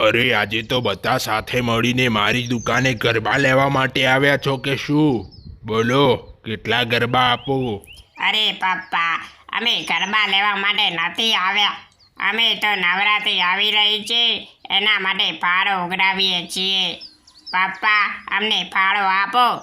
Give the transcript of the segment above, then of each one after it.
અરે, આજે તો બધા સાથે મળીને મારી દુકાને ગરબા લેવા માટે આવ્યા છો કે શું? બોલો, કેટલા ગરબા આપો? અરે, પપ્પા, અમે ગરબા લેવા માટે નથી આવ્યા. અમે તો નવરાત્રિ આવી રહી છે, એના માટે ફાળો ઉઘરાવીએ છીએ. પપ્પા, અમને ફાળો આપો.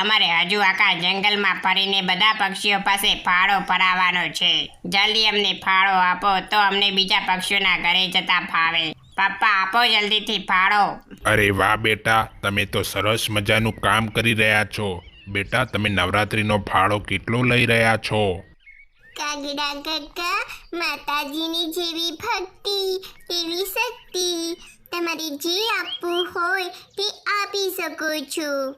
અમારે હજુ આખા જંગલમાં ફરીને બધા પક્ષીઓ પાસે ફાળો ભરાવાનો છે. જલ્દી અમને ફાળો આપો, તો અમને બીજા પક્ષીઓના ઘરે જતા ફાવે. પપ્પા આપો જલ્દીથી ફાળો અરે વાહ બેટા તમે તો સરસ મજાનું કામ કરી રહ્યા છો. બેટા તમે નવરાત્રિનો ફાળો કેટલો લઈ રહ્યા છો? કાગડા કાકા માતાજીની જેવી ભક્તિ તેવી શક્તિ. તમારે જે આપવું હોય તે આપી શકો છો.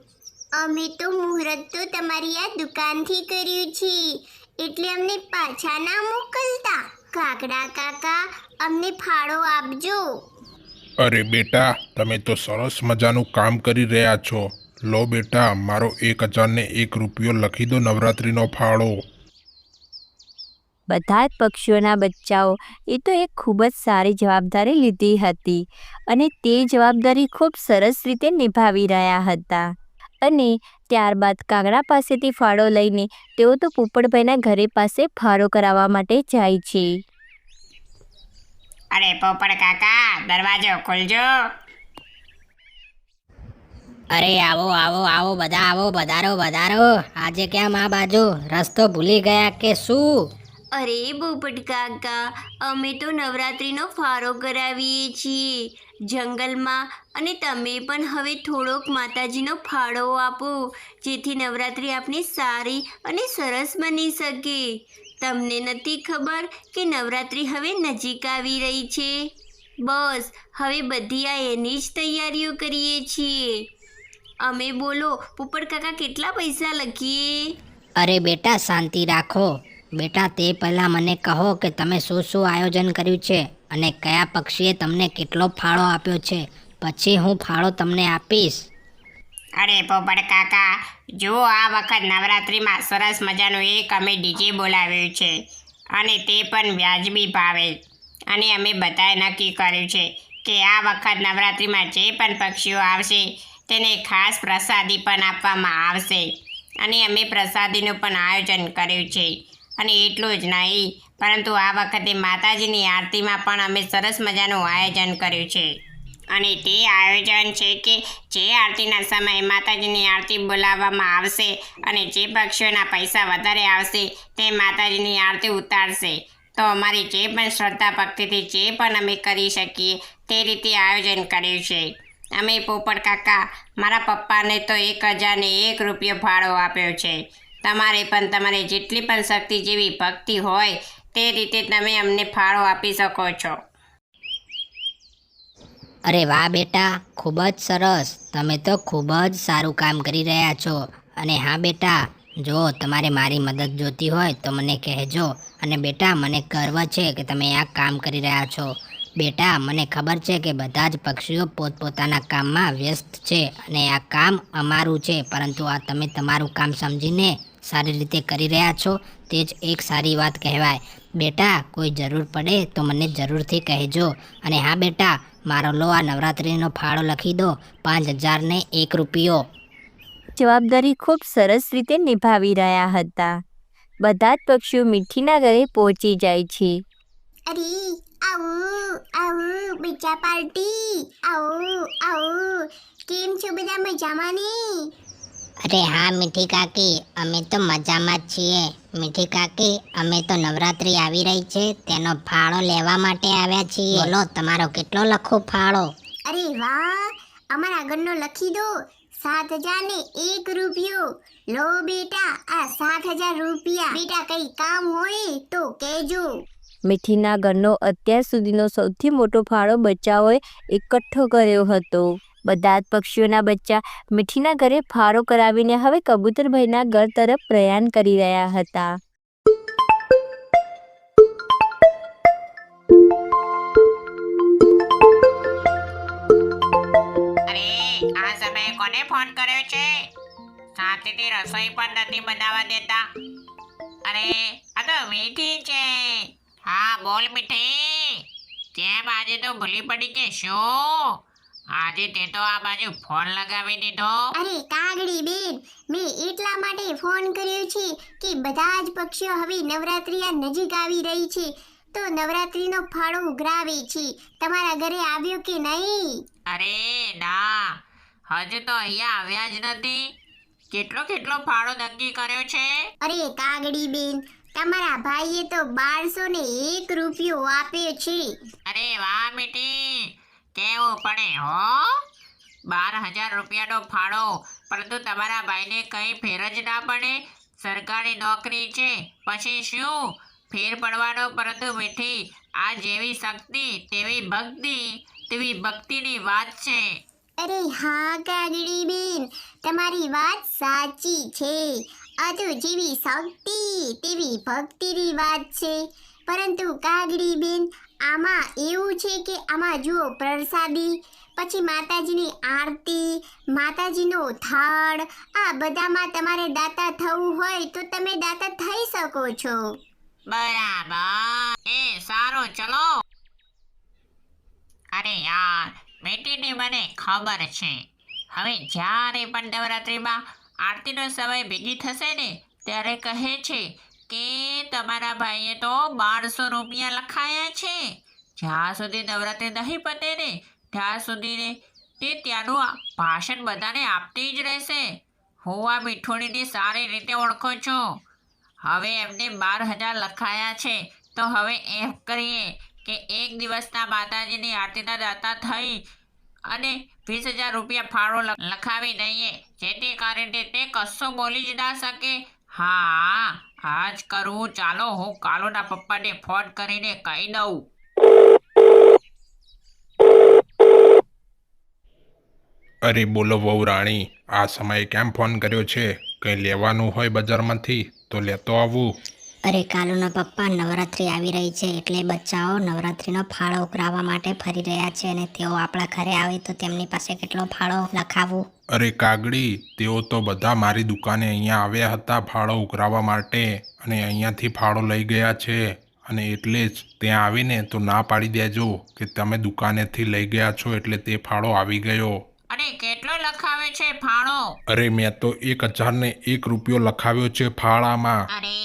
અમે તો મુહૂર્ત તો તમારી આ દુકાનથી કર્યું છે. એટલે અમને પાછા ના મોકલતા. કાગડા કાકા અમને ફાળો આપજો. અરે બેટા તમે તો સરસ મજાનું કામ કરી રહ્યા છો. લો બેટા મારો એક હજારને એક રૂપિયો લખી દો નવરાત્રિનો ફાળો. બધા જ પક્ષીઓના બચ્ચાઓ એ તો એક ખૂબ જ સારી જવાબદારી લીધી હતી અને તે જવાબદારી ખૂબ સરસ રીતે નિભાવી રહ્યા હતા. અને ત્યારબાદ કાગડા પાસેથી ફાળો લઈને તેઓ તો પોપટભાઈના ઘરે પાસે ફાળો કરાવવા માટે જાય છે. અરે પોપટ કાકા દરવાજો ખોલજો. અરે આવો આવો આવો બધા આવો વધારો વધારો આજે કેમ આ બાજુ? રસ્તો ભૂલી ગયા કે શું? અરે પોપટ કાકા, અમે તો નવરાત્રિનો ફારો કરાવીએ છીએ. જંગલમાં, અને તમે પણ હવે થોડોક માતાજીનો ફાળો આપો, જેથી નવરાત્રિ આપની સારી અને સરસ બની શકે. તમને નથી ખબર કે નવરાત્રિ હવે નજીક આવી રહી છે? બસ, હવે બધી આ એની જ તૈયારીઓ કરીએ છીએ. અમે બોલો, પોપટ કાકા કેટલા પૈસા લખીએ? અરે બેટા, શાંતિ રાખો. બેટા, તે પહેલાં મને કહો કે તમે શું શું આયોજન કર્યું છે અને કયા પક્ષીએ તમને કેટલો ફાળો આપ્યો છે. પછી હું ફાળો તમને આપીશ. અરે પોપટ કાકા, જો આ વખત નવરાત્રિમાં સરસ મજાનું એક અમે ડીજે બોલાવ્યું છે અને તે પણ વ્યાજબી ભાવે. અને અમે બધાએ નક્કી કર્યું છે કે આ વખત નવરાત્રિમાં જે પણ પક્ષીઓ આવશે તેને ખાસ પ્રસાદી પણ આપવામાં આવશે. અને અમે પ્રસાદીનું પણ આયોજન કર્યું છે. અને એટલું જ નહીં. પરંતુ આ વખતે માતાજીની આરતીમાં પણ અમે સરસ મજાનું આયોજન કર્યું છે. અને તે આયોજન છે કે જે આરતીના સમયે માતાજીની આરતી બોલાવવામાં આવશે અને જે પક્ષીઓના પૈસા વધારે આવશે તે માતાજીની આરતી ઉતારશે. તો અમારી જે પણ શ્રદ્ધા ભક્તિથી જે પણ અમે કરી શકીએ તે રીતે આયોજન કર્યું છે. અમે પોપટ કાકા, મારા પપ્પાને તો એક હજારને એક રૂપિયો ભાડો આપ્યો છે. તમારે પણ તમારે જેટલી પણ શક્તિ જેવી ભક્તિ હોય તે રીતે તમે અમને ફાળો આપી શકો છો. અરે વાહ બેટા, ખૂબ જ સરસ. તમે તો ખૂબ જ સારું કામ કરી રહ્યા છો. અને હા બેટા, જો તમારે મારી મદદ જોતી હોય તો મને કહેજો. અને બેટા, મને ગર્વ છે કે તમે આ કામ કરી રહ્યા છો. બેટા, મને ખબર છે કે બધા જ પક્ષીઓ પોતપોતાના કામમાં વ્યસ્ત છે અને આ કામ અમારું છે, પરંતુ આ તમે તમારું કામ સમજીને સારી રીતે કરી રહ્યા છો તે જ એક સારી વાત કહેવાય. બેટા કોઈ જરૂર પડે તો મને જરૂરથી કહેજો. અને હા બેટા મારો લો આ નવરાત્રિનો ફાળો લખી દો. પાંચ હજારને એક રૂપિયો. જવાબદારી ખૂબ સરસ રીતે નિભાવી રહ્યા હતા. બધા જ પક્ષીઓ મીઠીના ઘરે પહોંચી જાય છે. અરે આવો આવો બીજા પાર્ટી. આવો આવો. કેમ છો બધા મજામાં ને અરે હા મીઠી કાકી અમે તો મજામાં જ છીએ. મીઠી કાકી અમે તો નવરાત્રી આવી રહી છે તેનો ફાળો લેવા માટે આવ્યા છીએ. બોલો તમારો કેટલો લખો ફાળો? અરે વાહ અમારા આગળનો લખી દો. સાત હજાર ને એક રૂપિયો. લો બેટા આ સાત હજાર રૂપિયા. બેટા કઈ કામ હોય તો કહેજો. મીઠીના ઘરનો અત્યાર સુધીનો સૌથી મોટો ફાળો બચ્ચાઓએ એકઠો કર્યો હતો. બધા જ પક્ષીઓના બચ્ચા મીઠીના ઘરે ફાળો કરાવીને હવે કબૂતરભાઈના ઘર તરફ પ્રયાણ કરી રહ્યા હતા. આ સમયે કોને ફોન કર્યો છે? શાંતિથી રસોઈ પણ નથી બનાવવા દેતા. અરે, આ તો મીઠી છે. હા, બોલ મીઠી. કેમ આજે તો ભૂલી પડી કે શું? આજે તે તો આ બાજુ ફોન લગાવી દીધો. અરે કાગડી બેન મેં એટલા માટે ફોન કર્યો છે કે બધા જ પક્ષીઓ હવે નવરાત્રિ નજીક આવી રહી છે. તો નવરાત્રિનો ફાળો ઉઘરાવે છે. તમારા ઘરે આવ્યો કે નહીં? અરે ના હજુ તો અહીંયા આવ્યા જ નથી. કેટલો કેટલો ફાળો નક્કી કર્યો છે? અરે કાગડી બેન તમારા ભાઈએ તો બારસો ને એક રૂપિયો આપ્યો છે. અરે વાહ બેટી કેવું પડે, હો? બાર હજાર રૂપિયાનો ફાળો. પરંતુ તમારા ભાઈને કંઈ ફેર જ ના પડે. સરકારી નોકરી છે. પછી શું? ફેર પડવાનો પરંતુ મીઠી આ જેવી શક્તિ, તેવી ભક્તિ, તેવી ભક્તિની વાત છે. અરે હા, કાગડી બેન, તમારી વાત સાચી છે. આ જેવી શક્તિ, તેવી ભક્તિની વાત છે. પરંતુ કાગડી બેન આમાં એવું છે કે આમાં જુઓ, પ્રસાદી, પછી માતાજીની આરતી, માતાજીનો થાળ, આ બધામાં તમારે દાતા થવું હોય તો તમે દાતા થઈ શકો છો. બરાબર. એ, સારો, ચલો. અરે યાર, બેટીની મને ખબર છે. હવે જ્યારે પણ નવરાત્રિમાં આરતીનો સમય ભેગી થશે ને, ત્યારે કહે છે કે તમારા ભાઈએ તો બારસો રૂપિયા લખાયા છે. જ્યાં સુધી નવરાત્રિ નહીં પતે ને, ત્યાં સુધી તે ત્યાંનું ભાષણ બધાને આપતી જ રહેશે. હું આ મીઠોડીને સારી રીતે ઓળખું છું. હવે એમને બાર હજાર લખાયા છે. તો હવે એમ કરીએ કે એક દિવસના માતાજીની આરતીના દાતા થઈ અને વીસ હજાર રૂપિયા ફાળો લખાવી દઈએ. જેથી કરીને તે કશું બોલી જ ના શકે. હા આ જ કરું. ચાલો, હું કાલુના પપ્પાને ફોન કરીને કહી દઉં. અરે બોલો વહુ રાણી, આ સમયે કેમ ફોન કર્યો છે? કંઈ લેવાનું હોય બજારમાંથી? તો લેતો આવું. અરે કાલુના પપ્પા નવરાત્રિ આવી રહી છે એટલે બચ્ચાઓ નવરાત્રિનો ફાળો ઉઘરાવવા માટે ફરી રહ્યા છે અને તેઓ આપણા ઘરે આવે તો તેમની પાસે કેટલો ફાળો લખાવો? અરે કાગડી તેઓ તો બધા મારી દુકાને અહીંયા આવ્યા હતા ફાળો ઉઘરાવવા માટે અને અહીંયાથી ફાળો લઈ ગયા છે અને એટલે જ ત્યાં આવીને તો ના પાડી દેજો કે તમે દુકાનેથી લઈ ગયા છો એટલે તે ફાળો આવી ગયો. અરે કેટલો લખાવે છે ફાળો? અરે મેં તો એક હજારને એક રૂપિયો લખાવ્યો છે ફાળામાં. અરે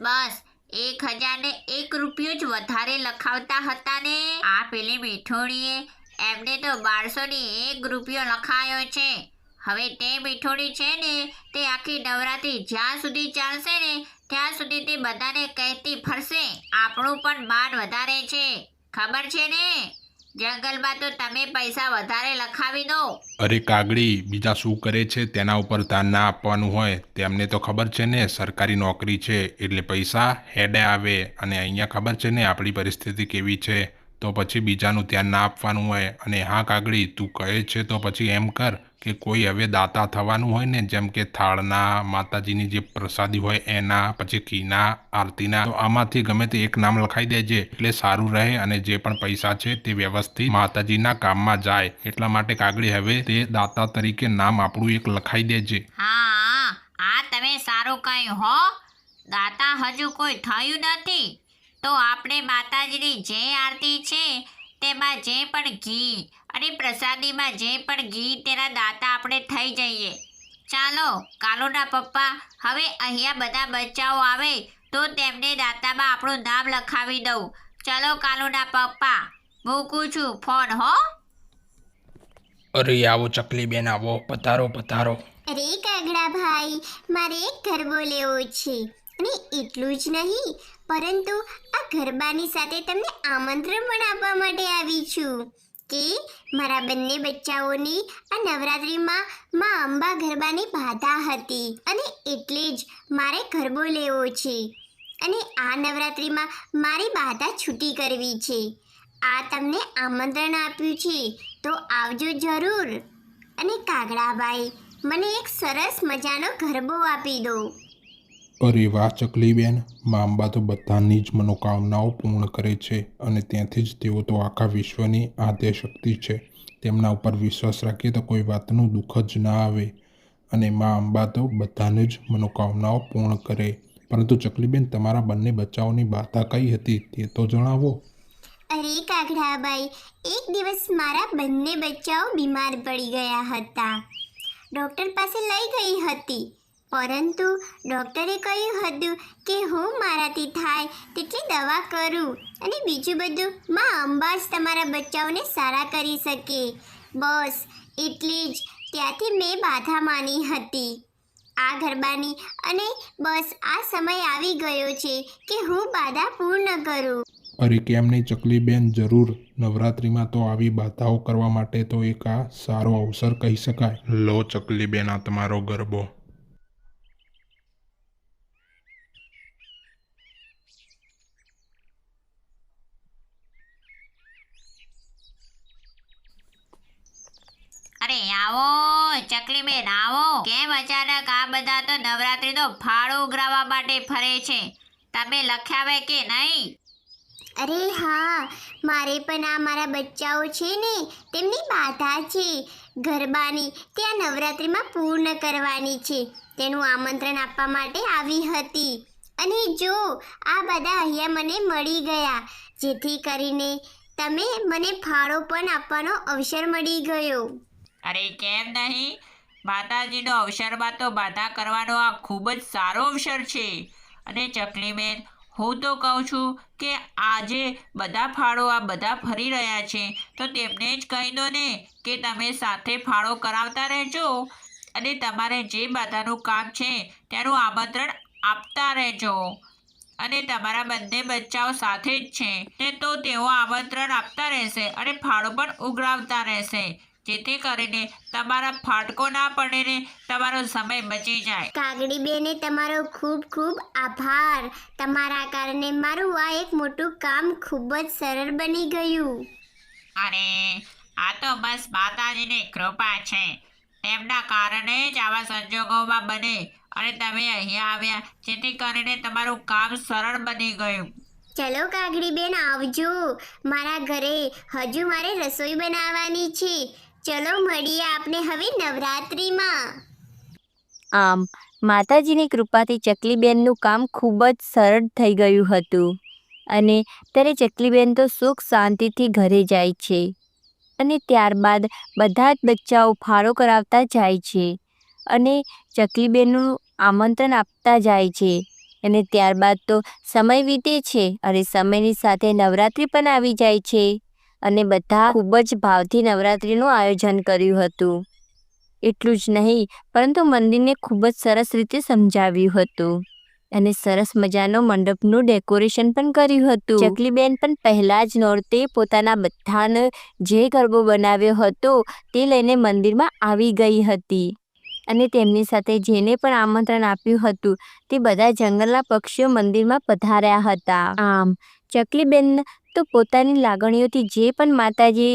બસ, એક હજાર ને એક રૂપિયો જ વધારે લખાવતા હતા ને. આ પેલી મીઠોડીએ એમને તો બારસો ને એક રૂપિયો લખાયો છે. હવે તે મીઠોડી છે ને, તે આખી નવરાત્રી જ્યાં સુધી ચાલશે ને, ત્યાં સુધી તે બધાને કહેતી ફરશે. આપણું પણ માન વધારે છે. ખબર છે ને? જંગલમાં તો તમે પૈસા વધારે લખાવી દો. અરે કાગડી, બીજા શું કરે છે? તેના ઉપર ધ્યાન ના આપવાનું હોય. તેમને તો ખબર છે ને, સરકારી નોકરી છે, એટલે પૈસા હેડે આવે. અને અહીંયા ખબર છે ને, આપણી પરિસ્થિતિ કેવી છે? તો પછી બીજાનું ધ્યાન ના આપવાનું હોય અને હા કાગડી તું કહે છે તો પછી એમ કર કે કોઈ હવે દાતા થવાનું હોય ને, જેમ કે થાળના, માતાજીની જે પ્રસાદી હોય એના, પછી કીના આરતીના, તો આમાંથી ગમે તે એક નામ લખાઈ દેજે, એટલે સારું રહે અને જે પણ પૈસા છે તે વ્યવસ્થિત માતાજીના કામમાં જાય. એટલા માટે કાગડી હવે તે દાતા તરીકે નામ આપણું એક લખાઈ દેજે. હા, આ તમે સારું કહ્યું હો. દાતા હજુ કોઈ થયું નથી. તો આપણે માતાજીની જે આરતી છે તેમાં જે પણ ઘી અને પ્રસાદીમાં જે પણ ઘી તેના દાતા આપણે થઈ જઈએ. ચાલો કાલુના પપ્પા હવે અહીંયા બધા બચ્ચાઓ આવે તો તેમને દાતામાં આપણું નામ લખાવી દઉં. ચાલો કાલુના પપ્પા મૂકું છું ફોન હો. અરે આવો ચકલી બેન આવો. પધારો પધારો. અરે કાગડા ભાઈ મારે એક ગરબો લેવો છે. અને એટલું જ નહીં, પરંતુ આ ગરબાની સાથે તમને આમંત્રણ પણ આપવા માટે આવી છું કે મારા બંને બચ્ચાઓની આ નવરાત્રિમાં માં અંબા ગરબાની બાધા હતી અને એટલે જ મારે ગરબો લેવો છે. અને આ નવરાત્રિમાં મારી બાધા છૂટી કરવી છે. આ તમને આમંત્રણ આપ્યું છે, તો આવજો જરૂર. અને કાગડાભાઈ મને એક સરસ મજાનો ગરબો આપી દો. અરે વાહ ચકલીબેન મા અંબા તો બધાની જ મનોકામનાઓ પૂર્ણ કરે છે અને ત્યાંથી જ તેઓ તો આખા વિશ્વની આદ્ય શક્તિ છે. તેમના ઉપર વિશ્વાસ રાખીએ તો કોઈ વાતનું દુઃખ જ ના આવે. અને મા અંબા તો બધાને જ મનોકામનાઓ પૂર્ણ કરે. પરંતુ ચકલીબેન તમારા બંને બચ્ચાઓની વાર્તા કઈ હતી તે તો જણાવો. અરે કાગડાભાઈ એક દિવસ મારા બંને બચ્ચાઓ બીમાર પડી ગયા હતા. ડૉક્ટર પાસે લઈ ગઈ હતી. પરંતુ ડૉક્ટરે કહ્યું હતું કે હું મારાથી થાય તેટલી દવા કરું અને બીજું બધું, માં અંબા જ તમારા બચ્ચાઓને સારા કરી શકે. બસ, એટલી જ. ત્યાંથી મેં બાધા માની હતી. આ ગરબાની અને બસ આ સમય આવી ગયો છે કે હું બાધા પૂર્ણ કરું. અરે કેમ નહીં ચકલીબેન જરૂર. નવરાત્રિમાં તો આવી બાધાઓ કરવા માટે તો એક આ સારો અવસર કહી શકાય. લો ચકલીબેન આ તમારો ગરબો અરે આવો ચકલી બેન આવો. કેમ અચાનક આ બધા તો નવરાત્રીનો ફાળો ઉઘરાવવા માટે ફરે છે? તમે લખ્યાવે કે નહીં? અરે હા, મારે પણ આ મારા બચ્ચાઓ છે ને, તેમની બાધા છે. ગરબાની તે આ નવરાત્રિમાં પૂર્ણ કરવાની છે. તેનું આમંત્રણ આપવા માટે આવી હતી. અને જો, આ બધા અહીંયા મને મળી ગયા. જેથી કરીને તમે મને ફાળો પણ આપવાનો અવસર મળી ગયો. અરે કેમ નહીં? માતાજીનો અવસરમાં તો બાધા કરવાનો આ ખૂબ જ સારો અવસર છે. અને ચકલીબેન, હું તો કહું છું કે આજે બધા ફાળો આ બધા ફરી રહ્યા છે, તો તેમને જ કહી દો ને કે તમે સાથે ફાળો કરાવતા રહેજો. અને તમારે જે બાધાનું કામ છે તેનું આમંત્રણ આપતા રહેજો. અને તમારા બંને બચ્ચાઓ સાથે જ છે ને તો તેઓ આમંત્રણ આપતા રહેશે અને ફાળો પણ ઉઘરાવતા રહેશે. જેથી કરીને તમારા ફાટકો ના પડે ને તમારો સમય બચી જાય. કાગડી બેને તમારો ખૂબ ખૂબ આભાર. તમારા કારણે મારું આ એક મોટું કામ ખૂબ જ સરળ બની ગયું. અરે આ તો બસ માતાજીની કૃપા છે. તેમના કારણે જ આવા સંજોગોમાં બને અને તમે અહીંયા આવ્યા જેથી કરીને તમારું કામ સરળ બની ગયું. ચલો કાગડી બેન આવજો. મારા ઘરે હજુ મારે રસોઈ બનાવવાની છે. ચલો મળીએ આપણે હવે નવરાત્રિમાં. આમ, માતાજીની કૃપાથી ચકલીબેનનું કામ ખૂબ જ સરળ થઈ ગયું હતું. અને ત્યારે ચકલીબેન તો સુખ શાંતિથી ઘરે જાય છે. અને ત્યારબાદ બધા જ બચ્ચાઓ ફાળો કરાવતા જાય છે. અને ચકલીબેનનું આમંત્રણ આપતા જાય છે. અને ત્યારબાદ તો સમય વીતે છે અને સમયની સાથે નવરાત્રિ પણ આવી જાય છે. અને બધા ખૂબ જ ભાવથી નવરાત્રિનું આયોજન કર્યું હતું. એટલું જ નહીં, પરંતુ મંદિરને ખૂબ જ સરસ રીતે સમજાવ્યું હતું. અને સરસ મજાનો મંડપનું ડેકોરેશન પણ કર્યું હતું. ચકલીબેન પણ પહેલા જ નોરતે પોતાના બધાને જે ગરબો બનાવ્યો હતો તે લઈને મંદિરમાં આવી ગઈ હતી. અને તેમની સાથે જેને પણ આમંત્રણ આપ્યું હતું તે બધા જંગલના પક્ષીઓ મંદિરમાં પધાર્યા હતા. આમ ચકલીબેન તો પોતાની લાગણીઓથી જે પણ માતાજી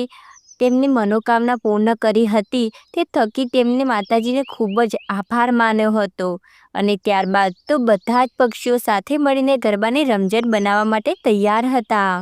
તેમની મનોકામના પૂર્ણ કરી હતી, તે થકી તેમને માતાજીને ખૂબ જ આભાર માન્યો હતો. અને ત્યારબાદ તો બધા જ પક્ષીઓ સાથે મળીને ગરબાની રમઝટ બનાવવા માટે તૈયાર હતા.